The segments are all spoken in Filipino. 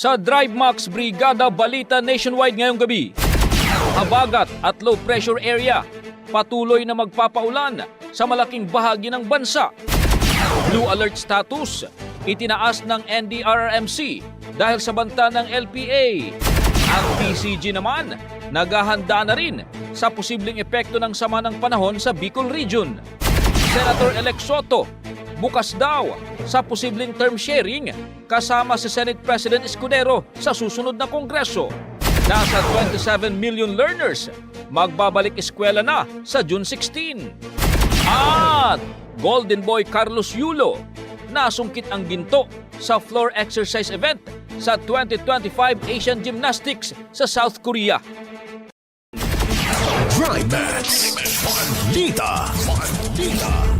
Sa Drive Max Brigada Balita Nationwide ngayong gabi. Habagat at low pressure area patuloy na magpapaulan sa malaking bahagi ng bansa. Blue alert status itinaas ng NDRRMC dahil sa banta ng LPA. Ang PCG naman naghahanda na rin sa posibleng epekto ng sama ng panahon sa Bicol Region. Senator-elect Soto bukas daw sa posibleng term sharing kasama si Senate President Escudero sa susunod na kongreso. Nasa 27 million learners magbabalik eskwela na sa June 16. At Golden Boy Carlos Yulo nasungkit ang ginto sa floor exercise event sa 2025 Asian Gymnastics sa South Korea. Drive Max. Balita. Balita.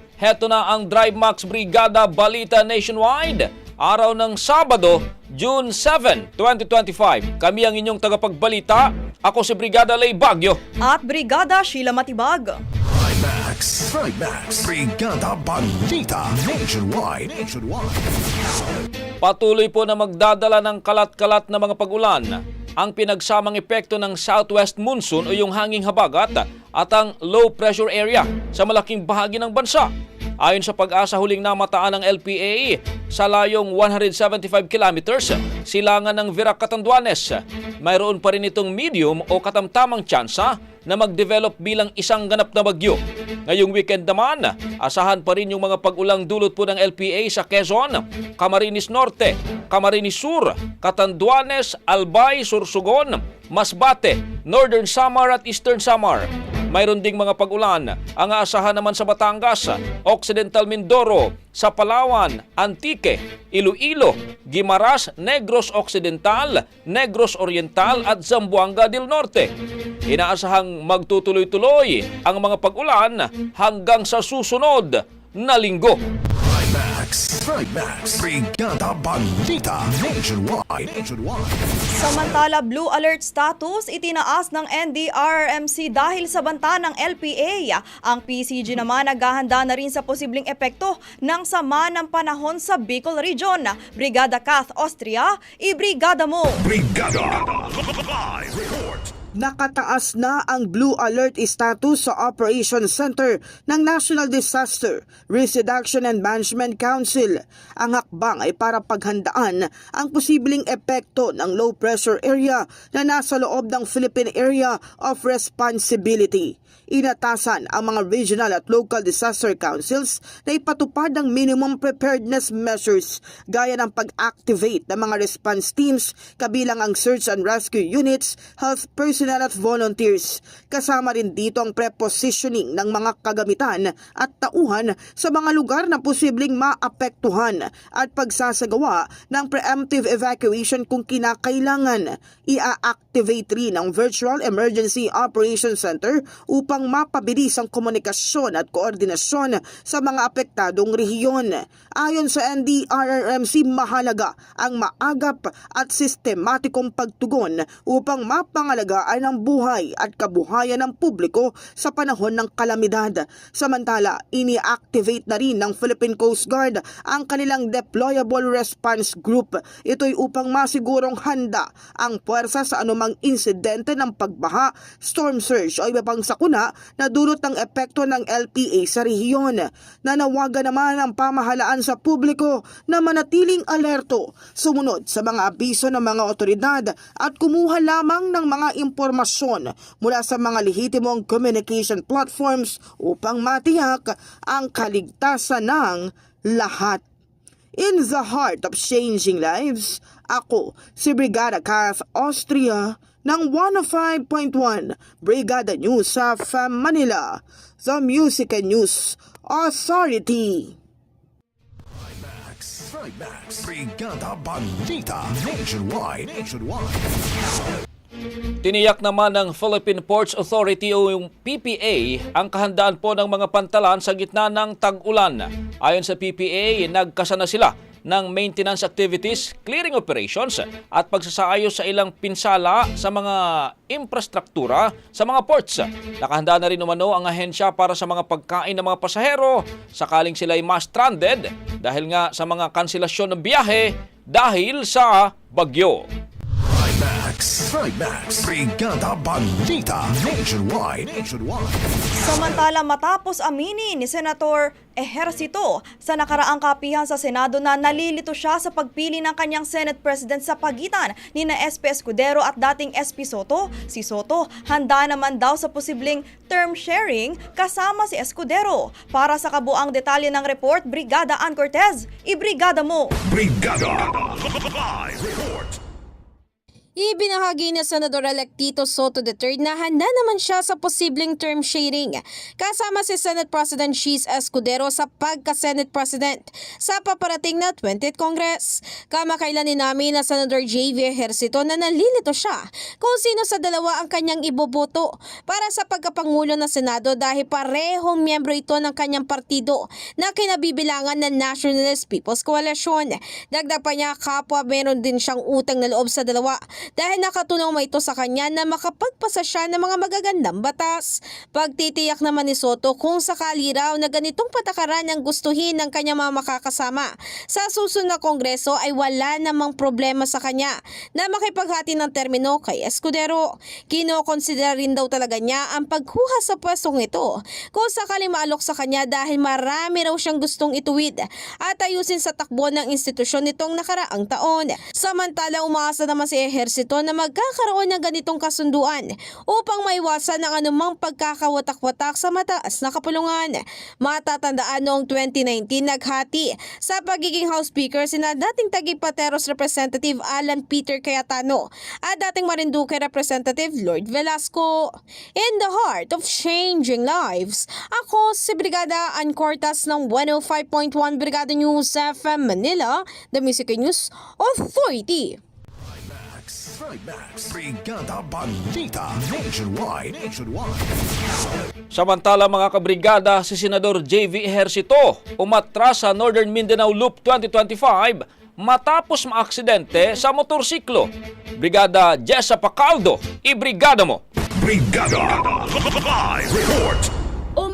heto na ang Drive Max Brigada Balita Nationwide. Araw ng Sabado, June 7, 2025. Kami ang inyong tagapagbalita. Ako si Brigada Lay Bagyo. At Brigada Sheila Matibag. Drive Max. Drive Max. Brigada Balita Nationwide. Nationwide. Patuloy po na magdadala ng kalat-kalat na mga pag-ulan ang pinagsamang epekto ng southwest monsoon o yung hanging habagat at ang low pressure area sa malaking bahagi ng bansa. Ayon sa pag-asa huling namataan ng LPA sa layong 175 kilometers silangan ng Virac Catanduanes, mayroon pa rin itong medium o katamtamang tsansa na mag-develop bilang isang ganap na bagyo. Ngayong weekend naman, asahan pa rin yung mga pag-ulang dulot po ng LPA sa Quezon, Camarines Norte, Camarines Sur, Catanduanes, Albay, Sursugon, Masbate, Northern Samar at Eastern Samar. Mayroon ding mga pag-ulan ang aasahan naman sa Batangas, Occidental Mindoro, sa Palawan, Antique, Iloilo, Guimaras, Negros Occidental, Negros Oriental at Zamboanga del Norte. Inaasahang magtutuloy-tuloy ang mga pag-ulan hanggang sa susunod na linggo. Trimax, Trimax, Brigada Balita Nationwide. Nationwide. Samantala, blue alert status itinaas ng NDRRMC dahil sa banta ng LPA. Ang PCG naman naghahanda na rin sa posibleng epekto ng sama ng panahon sa Bicol Region. Brigada Kath Austria, ibrigada mo! Brigada Live Report. Nakataas na ang Blue Alert status sa Operation Center ng National Disaster Risk Reduction and Management Council. Ang hakbang ay para paghandaan ang posibleng epekto ng low pressure area na nasa loob ng Philippine Area of Responsibility. Inatasan ang mga regional at local disaster councils na ipatupad ang minimum preparedness measures gaya ng pag-activate ng mga response teams kabilang ang search and rescue units, health personnel at volunteers. Kasama rin dito ang prepositioning ng mga kagamitan at tauhan sa mga lugar na posibleng maapektuhan at pagsasagawa ng preemptive evacuation kung kinakailangan. Ia-activate rin ang Virtual Emergency Operations Center upang mapabilis ang komunikasyon at koordinasyon sa mga apektadong rehiyon. Ayon sa NDRRMC, mahalaga ang maagap at sistematikong pagtugon upang mapangalagaan ang buhay at kabuhayan ng publiko sa panahon ng kalamidad. Samantala, ini-activate na rin ng Philippine Coast Guard ang kanilang Deployable Response Group. Ito'y upang masigurong handa ang puwersa sa anumang insidente ng pagbaha, storm surge o iba pang sakuna na dulot ng epekto ng LPA sa rehiyon. Nanawagan naman ang pamahalaan sa publiko na manatiling alerto, sumunod sa mga abiso ng mga otoridad at kumuha lamang ng mga impormasyon mula sa mga lehitimong communication platforms upang matiyak ang kaligtasan ng lahat. In the heart of changing lives, ako si Brigada Kath Austria ng 105.1 Brigada News sa FM Manila, the Music and News Authority. Trimax, Brigada Balita Nationwide. Nationwide. Tiniyak naman ng Philippine Ports Authority o yung PPA ang kahandaan po ng mga pantalan sa gitna ng tag-ulan. Ayon sa PPA, nagkasa na sila ng maintenance activities, clearing operations at pagsasaayos sa ilang pinsala sa mga infrastruktura sa mga ports. Nakahanda na rin umano ang ahensya para sa mga pagkain ng mga pasahero sakaling sila ay ma-stranded dahil nga sa mga kanselasyon ng biyahe dahil sa bagyo. Trimax, Trimax, Brigada Balita Nationwide. Nationwide. Samantala matapos aminin ni Senator Ejercito sa nakaraang kapihan sa Senado na nalilito siya sa pagpili ng kanyang Senate President sa pagitan ni na SP Escudero at dating SP Soto, si Soto handa naman daw sa posibleng term sharing kasama si Escudero. Para sa kabuang detalye ng report, Brigada Ann Cortez, ibrigada mo! Brigada Live Report. Ibinahagi na Senador-elect Tito Soto III na handa naman siya sa posibleng term sharing kasama si Senate President Cheese Escudero sa pagka-Senate President sa paparating na 20th Congress. Kamakailan ni namin na Senador J.V. Ejercito na nalilito siya kung sino sa dalawa ang kanyang iboboto para sa pagkapangulo ng Senado dahil parehong miyembro ito ng kanyang partido na kinabibilangan ng Nationalist People's Coalition. Dagdag pa niya kapwa meron din siyang utang na loob sa dalawa dahil nakatulong mo ito sa kanya na makapagpasa siya ng mga magagandang batas. Pagtitiyak naman ni Soto kung sakali raw na ganitong patakaran ang gustuhin ng kanyang mga makakasama sa susunod na kongreso ay wala namang problema sa kanya na makipaghati ng termino kay Escudero. Kinokonsidera rin daw talaga niya ang pagkuha sa pwestong ito kung sakali maalok sa kanya dahil marami raw siyang gustong ituwid at ayusin sa takbo ng institusyon nitong nakaraang taon. Samantala umaasa naman si Ejer ehersito na magkakaroon ng ganitong kasunduan upang maiwasan ang anumang pagkakawatak-watak sa mataas na kapulungan. Matatandaan noong 2019 naghati sa pagiging House Speaker sina dating Tagipateros Representative Alan Peter Cayetano at dating Marinduque Representative Lord Velasco. In the heart of changing lives, ako si Brigada Ann Cortas ng 105.1 Brigada News FM Manila, the Music News Authority. Trimax. Brigada Balita. Nationwide. Nationwide. Samantala mga kabrigada, si Senador JV Ejercito umatras sa Northern Mindanao Loop 2025 matapos maaksidente sa motorsiklo. Brigada Jessa Pacaldo, ibrigada mo! Brigada. Live report.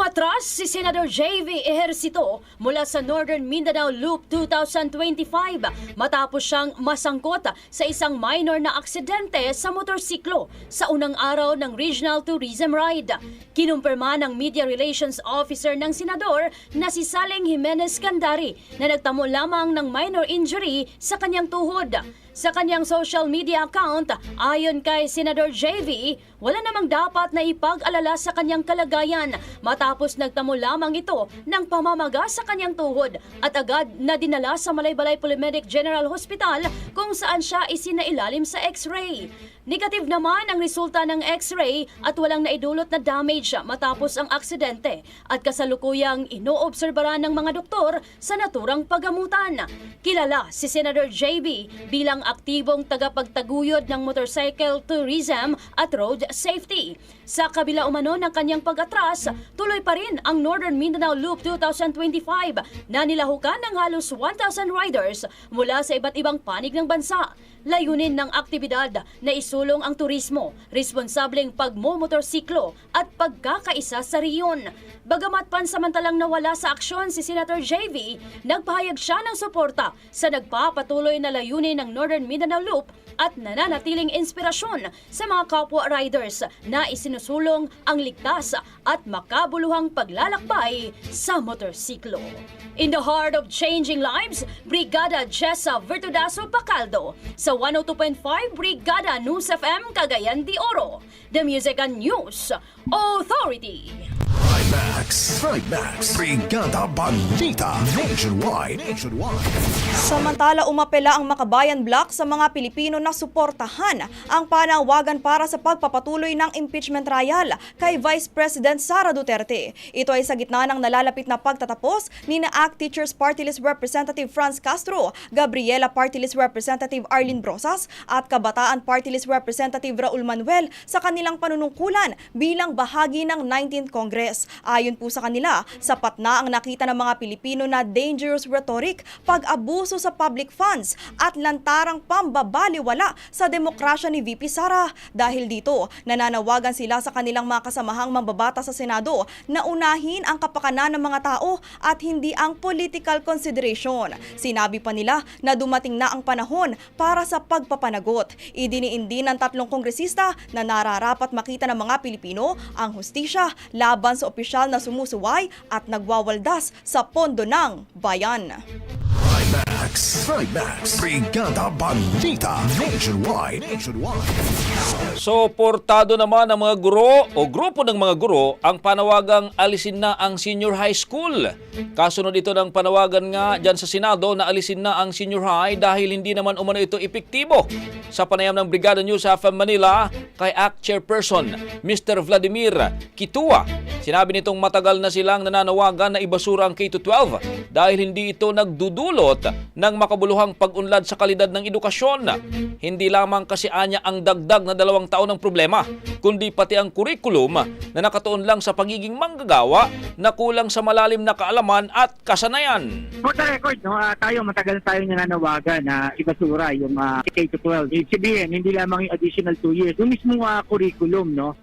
Umatras si Senador JV Ejercito mula sa Northern Mindanao Loop 2025 matapos siyang masangkot sa isang minor na aksidente sa motorsiklo sa unang araw ng Regional Tourism Ride. Kinumpirma ng Media Relations Officer ng Senador na si Saleng Jimenez Candari na nagtamo lamang ng minor injury sa kanyang tuhod. Sa kanyang social media account, ayon kay Senador JV, wala namang dapat na ipag-alala sa kanyang kalagayan matapos nagtamo lamang ito ng pamamaga sa kanyang tuhod at agad na dinala sa Malaybalay Polymedic General Hospital kung saan siya isinailalim sa x-ray. Negative naman ang resulta ng x-ray at walang naidulot na damage matapos ang aksidente at kasalukuyang inoobserbaran ng mga doktor sa naturang pagamutan. Kilala si Senator JB bilang aktibong tagapagtaguyod ng motorcycle tourism at road safety. Sa kabila umano ng kanyang pag-atras, tuloy pa rin ang Northern Mindanao Loop 2025 na nilahukan ng halos 1,000 riders mula sa iba't ibang panig ng bansa. Layunin ng aktibidad na isulong ang turismo, responsableng pagmomotorsiklo at pagkakaisa sa riyon. Bagamat pansamantalang nawala sa aksyon si Senator JV, nagpahayag siya ng suporta sa nagpapatuloy na layunin ng Northern Mindanao Loop at nananatiling inspirasyon sa mga kapwa riders na isinusulong ang ligtas at makabuluhang paglalakbay sa motorsiklo. In the heart of changing lives, Brigada Jessa Vertudaso Pacaldo sa 102.5 Brigada News FM Cagayan de Oro, The Music and News Authority. Trimax. Trimax. Brigada Balita. Nationwide. Nationwide. Samantala umapela ang Makabayan Block sa mga Pilipino na suportahan ang panawagan para sa pagpapatuloy ng impeachment trial kay Vice President Sara Duterte. Ito ay sa gitna ng nalalapit na pagtatapos ni na ACT Teachers Party List Representative Franz Castro, Gabriela Party List Representative Arlene Brosas at Kabataan Party List Representative Raul Manuel sa kanilang panunungkulan bilang bahagi ng 19th Congress. Ayon po sa kanila, sapat na ang nakita ng mga Pilipino na dangerous rhetoric, pag-abuso sa public funds at lantarang pambabaliwala sa demokrasya ni VP Sara. Dahil dito, nananawagan sila sa kanilang mga kasamahang mambabata sa Senado na unahin ang kapakanan ng mga tao at hindi ang political consideration. Sinabi pa nila na dumating na ang panahon para sa pagpapanagot. Idiniin din ng tatlong kongresista na nararapat makita ng mga Pilipino ang hustisya laban sa opisyal na sumusuway at nagwawaldas sa pondo ng bayan. Trimax. Trimax. Brigada Balita. Nationwide. Nationwide. So, portado naman ng mga guro o grupo ng mga guro ang panawagang alisin na ang senior high school. Kasunod ito ng panawagan nga dyan sa Senado na alisin na ang senior high dahil hindi naman umano ito epektibo. Sa panayam ng Brigada News FM Manila kay ACT Chairperson Mr. Vladimir Kitua, sinabi nitong matagal na silang nananawagan na ibasura ang K-12 dahil hindi ito nagdudulot ng makabuluhang pag-unlad sa kalidad ng edukasyon. Hindi lamang kasi anya ang dagdag na dalawang taon ng problema, kundi pati ang kurikulum na nakatuon lang sa pagiging manggagawa na kulang sa malalim na kaalaman at kasanayan. For the record, no, ah, tayo matagal tayo nananawagan na ibasura yung uh, K-12. Ibig sabihin, hindi lamang yung additional two years. Yung mismo ah, curriculum, no?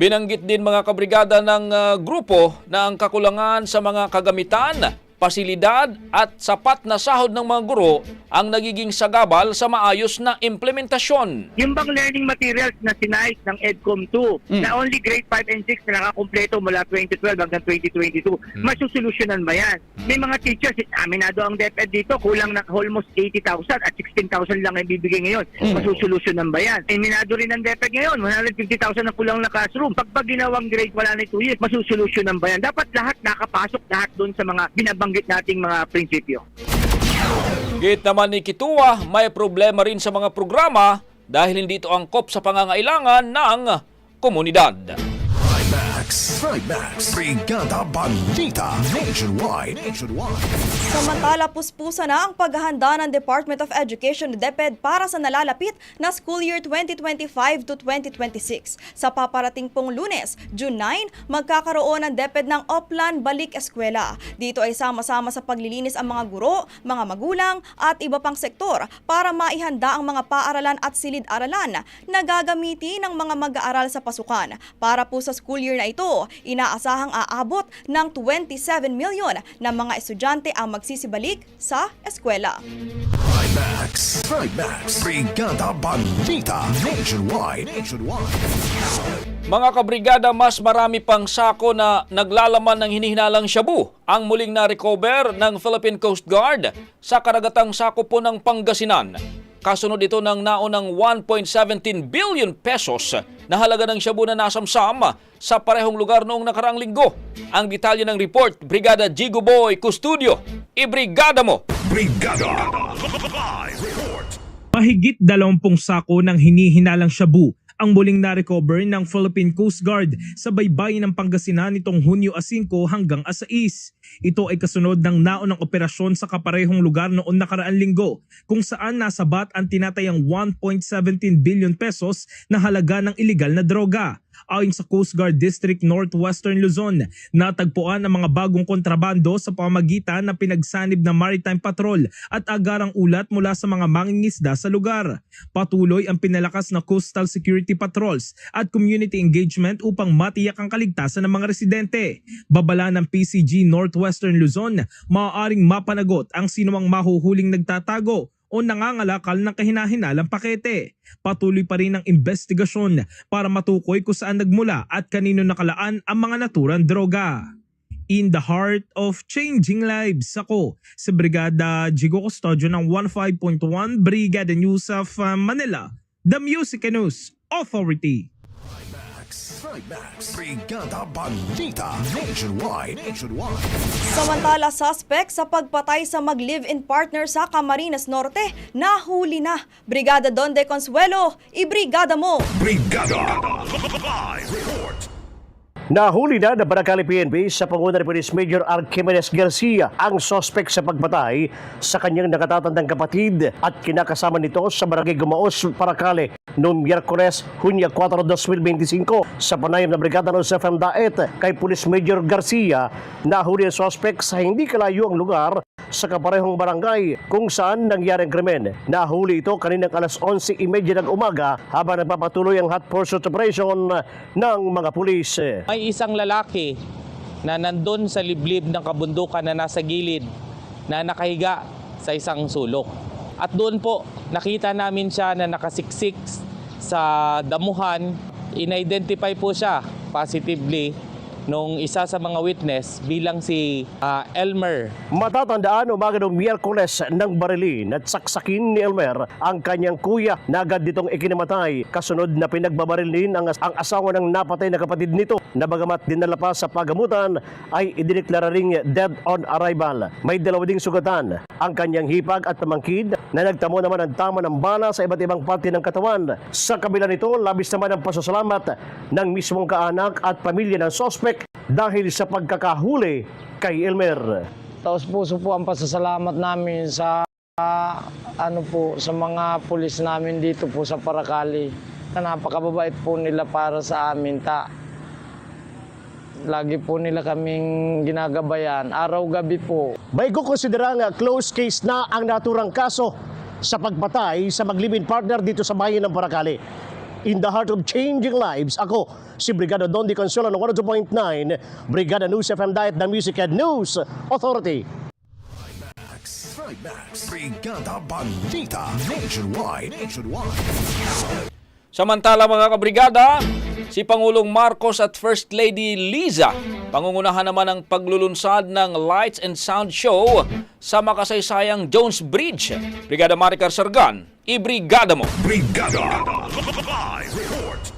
Binanggit din mga kabrigada ng uh, grupo na ang kakulangan sa mga kagamitan pasilidad at sapat na sahod ng mga guro ang nagiging sagabal sa maayos na implementasyon. Yung bang learning materials na sinayos ng EDCOM 2 na only grade 5 and 6 na nakakompleto mula 2012 hanggang 2022, masusolusyonan ba yan? May mga teachers, aminado ang DepEd dito, kulang na almost 80,000 at 16,000 lang ang bibigay ngayon. Masusolusyonan ba yan? Aminado rin ang DepEd ngayon, 150,000 ang kulang na classroom. Pag ginawang grade wala na 2 years, masusolusyonan ba yan? Dapat lahat nakapasok lahat doon sa mga binabanggit nating mga prinsipyo. Git naman ni Kituwa, may problema rin sa mga programa dahil hindi ito angkop sa pangangailangan ng komunidad. Trimax. Trimax. Brigada Balita. Nationwide. Nationwide. Samantala, puspusa na ang paghahanda ng Department of Education DepEd para sa nalalapit na school year 2025 to 2026. Sa paparating pong lunes, June 9, magkakaroon ng DepEd ng Oplan Balik Eskwela. Dito ay sama-sama sa paglilinis ang mga guro, mga magulang at iba pang sektor para maihanda ang mga paaralan at silid-aralan na gagamitin ng mga mag-aaral sa pasukan. Para po sa school year na ito, inaasahang aabot ng 27 milyon na mga estudyante ang magsisibalik sa eskwela. Trimax. Trimax. Brigada Balita. Nationwide. Nationwide. Mga kabrigada, mas marami pang sako na naglalaman ng hinihinalang shabu ang muling na-recover ng Philippine Coast Guard sa karagatang sako po ng Pangasinan. Kasunod ito ng naunang 1.17 billion pesos na halaga ng shabu na nasamsam sa parehong lugar noong nakaraang linggo. Ang detalye ng report, Brigada Jigo Boy Custudio. Ibrigada mo! Brigada. Mahigit 20 sako ng hinihinalang shabu ang muling na-recover ng Philippine Coast Guard sa baybayin ng Pangasinan nitong Hunyo 5 hanggang 6. Ito ay kasunod ng naunang operasyon sa kaparehong lugar noon nakaraan linggo kung saan nasabat ang tinatayang 1.17 billion pesos na halaga ng iligal na droga. Ayon sa Coast Guard District Northwestern Luzon, natagpuan ang mga bagong kontrabando sa pamagitan ng pinagsanib na Maritime Patrol at agarang ulat mula sa mga mangingisda sa lugar. Patuloy ang pinalakas na Coastal Security Patrols at community engagement upang matiyak ang kaligtasan ng mga residente. Babala ng PCG Northwestern Luzon, maaaring mapanagot ang sinumang mahuhuling nagtatago o nangangalakal ng kahinahinalang pakete. Patuloy pa rin ang investigasyon para matukoy kung saan nagmula at kanino nakalaan ang mga naturang droga. In the heart of changing lives, ako sa Brigada Jigo Custodio ng 15.1 Brigada News of uh, Manila, The Music News Authority. Trimax. Brigada Balita. Nationwide. Nationwide. Samantala, suspect sa pagpatay sa mag-live-in partner sa Camarines Norte, nahuli na. Brigada Don de Consuelo, ibrigada mo! Brigada. Live report. Nahuli na ng Barangay PNP sa panguna ni Police Major Archimedes Garcia ang sospek sa pagpatay sa kanyang nakatatandang kapatid at kinakasama nito sa Barangay Gumaos, Paracale noong Miyerkules, Hunya 4, 2025 sa panayam na Brigada ng SFM Daet kay Police Major Garcia nahuli ang sospek sa hindi kalayo ang lugar sa kaparehong barangay kung saan nangyari ang krimen. Nahuli ito kaninang alas 11.30 ng umaga habang nagpapatuloy ang hot pursuit operation ng mga pulis. May isang lalaki na nandun sa liblib ng kabundukan na nasa gilid na nakahiga sa isang sulok. At doon po nakita namin siya na nakasiksik sa damuhan. In-identify po siya positively nung isa sa mga witness bilang si ah, Elmer Matatandaan umaga noong Miyerkules ng barilin at saksakin ni Elmer ang kanyang kuya na agad ditong ikinamatay. Kasunod na pinagbabarilin ang, ang asawa ng napatay na kapatid nito na bagamat dinala pa sa pagamutan ay idineklara ring dead on arrival. May dalawa ding sugatan ang kanyang hipag at pamangkid na nagtamo naman ng tama ng bala sa iba't ibang parte ng katawan. Sa kabila nito, labis naman ang pasasalamat ng mismong kaanak at pamilya ng sospek dahil sa pagkakahuli kay Elmer. Taos puso po ang pasasalamat namin sa ano po sa mga pulis namin dito po sa Paracali. Na napakababait po nila para sa amin ta. Lagi po nila kaming ginagabayan, araw-gabi po. May kukonsidera nga close case na ang naturang kaso sa pagpatay sa maglibin partner dito sa bayan ng Paracali in the heart of changing lives. Ako, si Brigada Don Di Consuelo ng 102.9, Brigada News FM Diet, The Music and News Authority. Trimax, Brigada Balita, Nationwide, Nationwide. Samantala mga kabrigada, si Pangulong Marcos at First Lady Liza pangungunahan naman ang paglulunsad ng Lights and Sound Show sa makasaysayang Jones Bridge. Brigada Maricar Sargan, ibrigada mo! Brigada. Live report.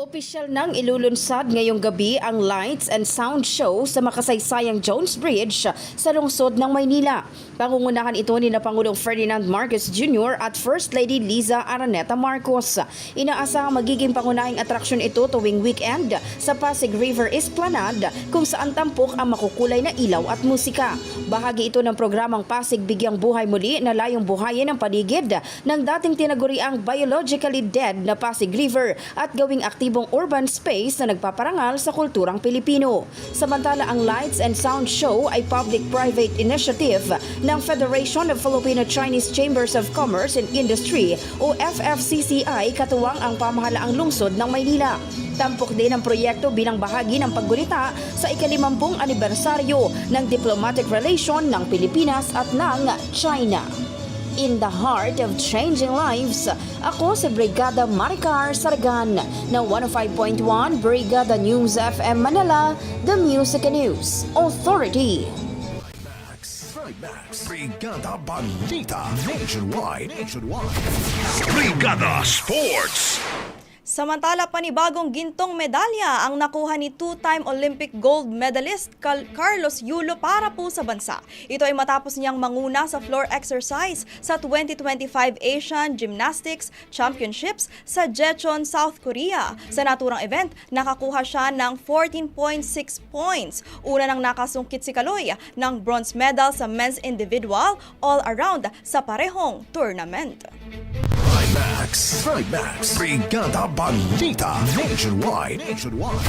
Opisyal nang ilulunsad ngayong gabi ang Lights and Sound Show sa makasaysayang Jones Bridge sa lungsod ng Maynila. Pangungunahan ito ni na Pangulong Ferdinand Marcos Jr. at First Lady Liza Araneta Marcos. Inaasahang magiging pangunahing atraksyon ito tuwing weekend sa Pasig River Esplanade kung saan tampok ang makukulay na ilaw at musika. Bahagi ito ng programang Pasig Bigyang Buhay Muli na layong buhayin ang paligid ng dating tinaguriang biologically dead na Pasig River at gawing aktibong urban space na nagpaparangal sa kulturang Pilipino. Samantala ang Lights and Sound Show ay public-private initiative ng Federation of Filipino-Chinese Chambers of Commerce and Industry o FFCCI katuwang ang pamahalaang lungsod ng Maynila. Tampok din ang proyekto bilang bahagi ng paggunita sa ikalimampung anibersaryo ng diplomatic relation ng Pilipinas at ng China. In the heart of changing lives, ako si Brigada Maricar Sargan ng 105.1 Brigada News FM Manila, The Music News Authority. Trimax. Brigada Balita Nationwide. Nationwide. Brigada Sports. Samantala, panibagong gintong medalya ang nakuha ni two-time Olympic gold medalist Carlos Yulo para po sa bansa. Ito ay matapos niyang manguna sa floor exercise sa 2025 Asian Gymnastics Championships sa Jecheon, South Korea. Sa naturang event, nakakuha siya ng 14.6 points. Una nang nakasungkit si Kaloy ng bronze medal sa men's individual all-around sa parehong tournament. Trimax. Trimax. Brigada Balita Nationwide. Nationwide.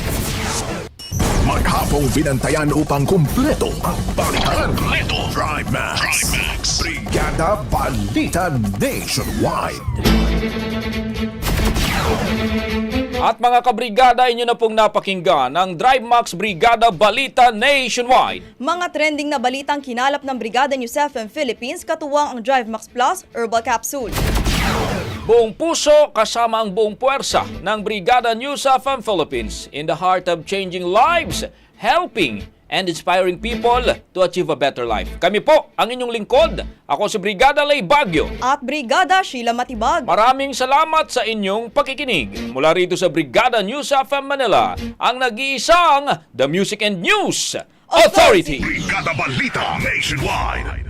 Maghapong binantayan upang kumpleto ang balitaan. Kumpleto. Trimax. Trimax. Brigada Balita Nationwide. At mga kabrigada, inyo na pong napakinggan ang Drive Max Brigada Balita Nationwide. Mga trending na balitang kinalap ng Brigada News FM Philippines katuwang ang Drive Max Plus Herbal Capsule. Buong puso kasama ang buong puwersa ng Brigada News FM Philippines in the heart of changing lives, helping and inspiring people to achieve a better life. Kami po ang inyong lingkod. Ako si Brigada Lay Bagyo. At Brigada Sheila Matibag. Maraming salamat sa inyong pakikinig. Mula rito sa Brigada News FM Manila, ang nag-iisang The Music and News Authority. Brigada Balita Nationwide.